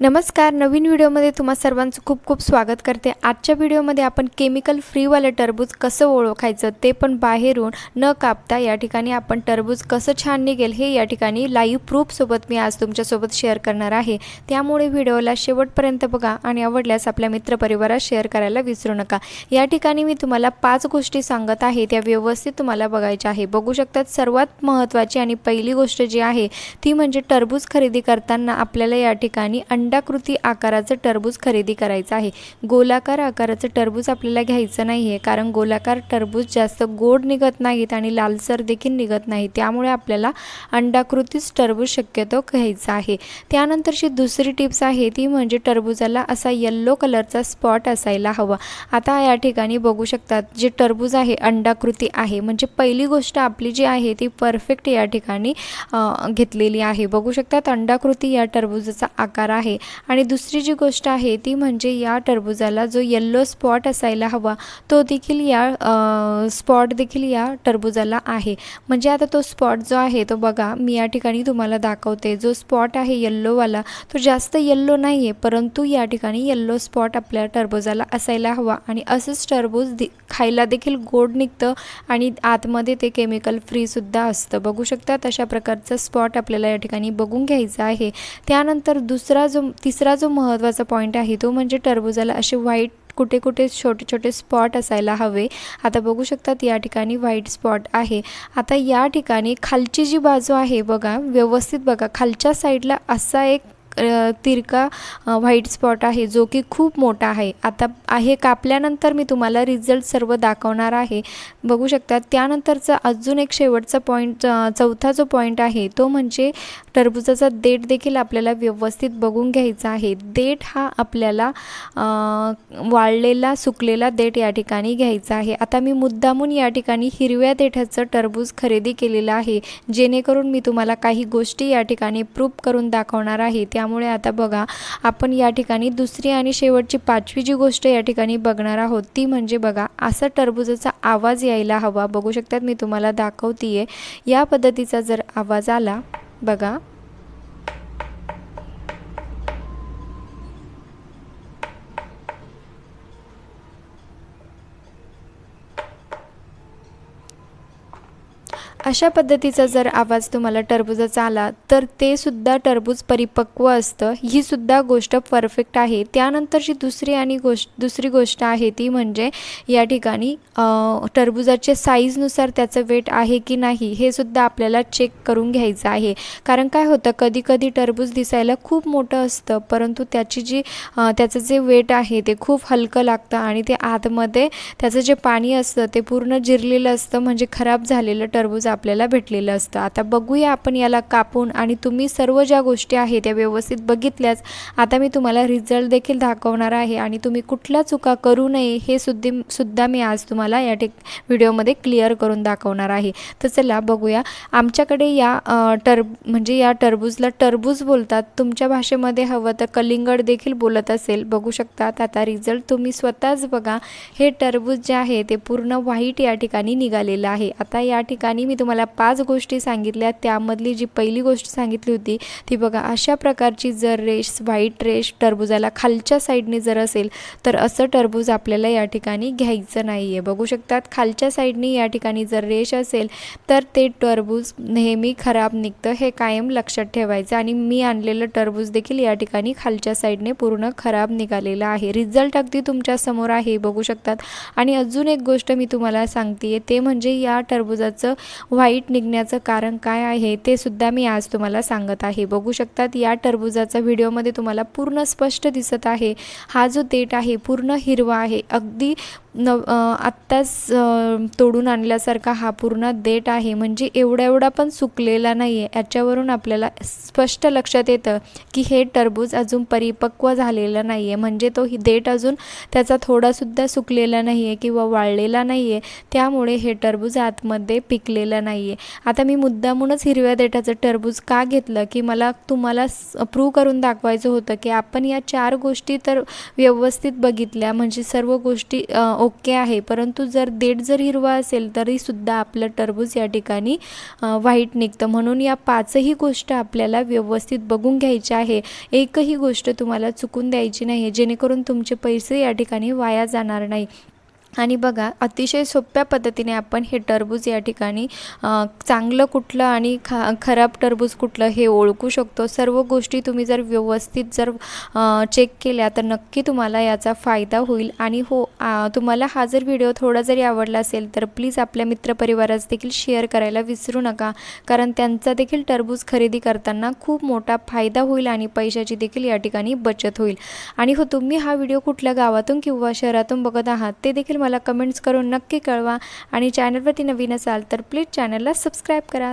नमस्कार नवीन व्हिडिओमध्ये तुम्हा सर्वांचं खूप खूप स्वागत करते. आजच्या व्हिडिओमध्ये आपण केमिकल फ्रीवालं टरबूज कसं ओळखायचं ते पण बाहेरून न कापता या ठिकाणी आपण टरबूज कसं छान निघेल हे या ठिकाणी लाईव्ह प्रूफसोबत मी आज तुमच्यासोबत शेअर करणार आहे. त्यामुळे व्हिडिओला शेवटपर्यंत बघा आणि आवडल्यास आपल्या मित्रपरिवारात शेअर करायला विसरू नका. या ठिकाणी मी तुम्हाला पाच गोष्टी सांगत आहे त्या व्यवस्थित तुम्हाला बघायच्या आहे. बघू शकतात सर्वात महत्त्वाची आणि पहिली गोष्ट जी आहे ती म्हणजे टरबूज खरेदी करताना आपल्याला या ठिकाणी अंडाकृती आकाराचं टरबूज खरेदी करायचं आहे. गोलाकार आकाराचं टरबूज आपल्याला घ्यायचं नाही आहे कारण गोलाकार टरबूज जास्त गोड निघत नाहीत आणि लालसर देखील निघत नाही त्यामुळे आपल्याला अंडाकृतीच टरबूज शक्यतो घ्यायचा आहे. त्यानंतरची दुसरी टिप्स आहे ती म्हणजे टरबूजाला असा येल्लो कलरचा स्पॉट असायला हवा. आता या ठिकाणी बघू शकतात जे टरबूज आहे अंडाकृती आहे म्हणजे पहिली गोष्ट आपली जी आहे ती परफेक्ट या ठिकाणी घेतलेली आहे. बघू शकतात अंडाकृती या टरबूजाचा आकार आहे. आणि दुसरी जी गोष्ट आहे ती म्हणजे या टरबूजाला जो येल्लो स्पॉट असायला हवा तो देखील या स्पॉट देखील या टरबूजाला आहे. म्हणजे आता तो स्पॉट जो आहे तो बघा मी या ठिकाणी तुम्हाला दाखवते. जो स्पॉट आहे येल्लोवाला तो जास्त येल्लो नाही आहे परंतु या ठिकाणी येल्लो स्पॉट आपल्या टरबूजाला असायला हवा. आणि असंच टरबूज दि खायला देखील गोड निघतं आणि आतमध्ये ते केमिकल फ्रीसुद्धा असतं. बघू शकतात अशा प्रकारचा स्पॉट आपल्याला या ठिकाणी बघून घ्यायचा आहे. त्यानंतर दुसरा जो तिसरा जो महत्त्वाचा पॉईंट आहे तो म्हणजे टरबूजाला असे व्हाईट कुठे कुठे छोटे छोटे स्पॉट असायला हवे. आता बघू शकतात या ठिकाणी व्हाईट स्पॉट आहे. आता या ठिकाणी खालची जी बाजू आहे बघा व्यवस्थित बघा खालच्या साईडला असा एक तिरका व्हाईट स्पॉट आहे जो की खूप मोठा आहे. आता आहे कापल्यानंतर मी तुम्हाला रिझल्ट सर्व दाखवणार आहे. बघू शकता त्यानंतरचा अजून एक शेवटचा पॉईंट चौथा जो पॉईंट आहे तो म्हणजे टरबूजाचा देठ देखील आपल्याला व्यवस्थित बघून घ्यायचा आहे. देठ हा आपल्याला वाळलेला सुकलेला देठ या ठिकाणी घ्यायचा आहे. आता मी मुद्दामून या ठिकाणी हिरव्या देठाचं टरबूज खरेदी केलेलं आहे. जेणेकरून मी तुम्हाला काही गोष्टी या ठिकाणी प्रूफ करून दाखवणार आहे. त्या त्यामुळे आता बघा आपण या ठिकाणी दुसरी आणि शेवटची पाचवी जी गोष्ट या ठिकाणी बघणार आहोत ती म्हणजे बघा असा टरबूजाचा आवाज यायला हवा. बघू शकतात मी तुम्हाला दाखवतीये. या पद्धतीचा जर आवाज आला बघा. अशा पद्धतीचा जर आवाज तुम्हाला टरबूजाचा आला तर ते सुद्धा टरबूज परिपक्व असतं. ही सुद्धा गोष्ट परफेक्ट आहे. त्यानंतरची दुसरी आणि गोष्ट दुसरी गोष्ट आहे ती म्हणजे या ठिकाणी टरबुजाच्या साईजनुसार त्याचं वेट आहे की नाही हे सुद्धा आपल्याला चेक करून घ्यायचं आहे. कारण काय होतं कधी कधी टरबूज दिसायला खूप मोठं असतं परंतु त्याची जी त्याचं जे वेट आहे ते खूप हलकं लागतं आणि ते आतमध्ये त्याचं जे पाणी असतं ते पूर्ण जिरलेलं असतं म्हणजे खराब झालेलं टरबूज आपल्याला भेटलेलं असतं. आता बघूया आपण याला कापून आणि तुम्ही सर्व ज्या गोष्टी आहेत त्या व्यवस्थित बघितल्याच आता मी तुम्हाला रिझल्ट देखील दाखवणार आहे आणि तुम्ही कुठल्या चुका करू नये हे सुद्धी सुद्धा मी आज तुम्हाला या टेक व्हिडिओमध्ये क्लिअर करून दाखवणार आहे. तर चला बघूया. आमच्याकडे या टर म्हणजे या टरबूजला टरबूज बोलतात. तुमच्या भाषेमध्ये हवं तर कलिंगड देखील बोलत असेल. बघू शकतात. आता रिझल्ट तुम्ही स्वतःच बघा. हे टरबूज जे आहे ते पूर्ण व्हाईट या ठिकाणी निघालेलं आहे. आता या ठिकाणी मी तुम्हाला पाच गोष्टी सांगितल्या त्यामधली जी पहिली गोष्ट सांगितली होती ती बघा अशा प्रकारची जर रेश व्हाईट रेश टरबूजाला खालच्या साईडने जर असेल तर असं टरबूज आपल्याला या ठिकाणी घ्यायचं नाही आहे बघू शकतात खालच्या साईडने या ठिकाणी जर रेश असेल तर ते टरबूज नेहमी खराब निघतं हे कायम लक्षात ठेवायचं. आणि मी आणलेलं टरबूज देखील या ठिकाणी खालच्या साईडने पूर्ण खराब निघालेलं आहे. रिझल्ट अगदी तुमच्यासमोर आहे बघू शकतात. आणि अजून एक गोष्ट मी तुम्हाला सांगते ते म्हणजे या टरबूजाचं व्हाईट निघण्याचं कारण काय आहे ते सुद्धा मी आज तुम्हाला सांगत आहे. बघू शकतात या टरबूजाचा व्हिडिओमध्ये तुम्हाला पूर्ण स्पष्ट दिसत आहे. हा जो देठ आहे पूर्ण हिरवा आहे. अगदी न आत्ताच तोडून आणल्यासारखा हा पूर्ण देठ आहे. म्हणजे एवढा एवढा पण सुकलेला नाही आहे याच्यावरून आपल्याला स्पष्ट लक्षात येतं की हे टरबूज अजून परिपक्व झालेलं नाही आहे म्हणजे तो ही देठ अजून त्याचा थोडासुद्धा सुकलेला नाही आहे किंवा वाळलेला नाही आहे त्यामुळे हे टरबूज आतमध्ये पिकलेलं नाही आहे आता मी मुद्दामूनच हिरव्या देठाचं टरबूज का घेतलं की मला तुम्हाला प्रूव्ह करून दाखवायचं होतं की आपण या चार गोष्टी तर व्यवस्थित बघितल्या. म्हणजे सर्व गोष्टी ओके आहे. परंतु जर देठ जर हिरवा असेल तरीसुद्धा आपलं टरबूज या ठिकाणी वाईट निघतं. म्हणून या पाचही गोष्ट आपल्याला व्यवस्थित बघून घ्यायच्या आहे. एकही गोष्ट तुम्हाला चुकून द्यायची नाही आहे जेणेकरून तुमचे पैसे या ठिकाणी वाया जाणार नाही. आणि बघा अतिशय सोप्या पद्धतीने आपण हे टरबूज या ठिकाणी चांगलं कुठलं आणि खा खराब टरबूज कुठलं हे ओळखू शकतो. सर्व गोष्टी तुम्ही जर व्यवस्थित जर चेक केल्या तर नक्की तुम्हाला याचा फायदा होईल. आणि हो आ, तुम्हाला हा जर व्हिडिओ थोडा जरी आवडला असेल तर प्लीज आपल्या मित्रपरिवारास देखील शेअर करायला विसरू नका. कारण त्यांचा देखील टरबूज खरेदी करताना खूप मोठा फायदा होईल आणि पैशाची देखील या ठिकाणी बचत होईल. आणि हो तुम्ही हा व्हिडिओ कुठल्या गावातून किंवा शहरातून बघत आहात ते देखील मला कमेंट्स करून नक्की कळवा. आणि चॅनलवरती नवीन असाल तर प्लीज चॅनलला सबस्क्राईब करा.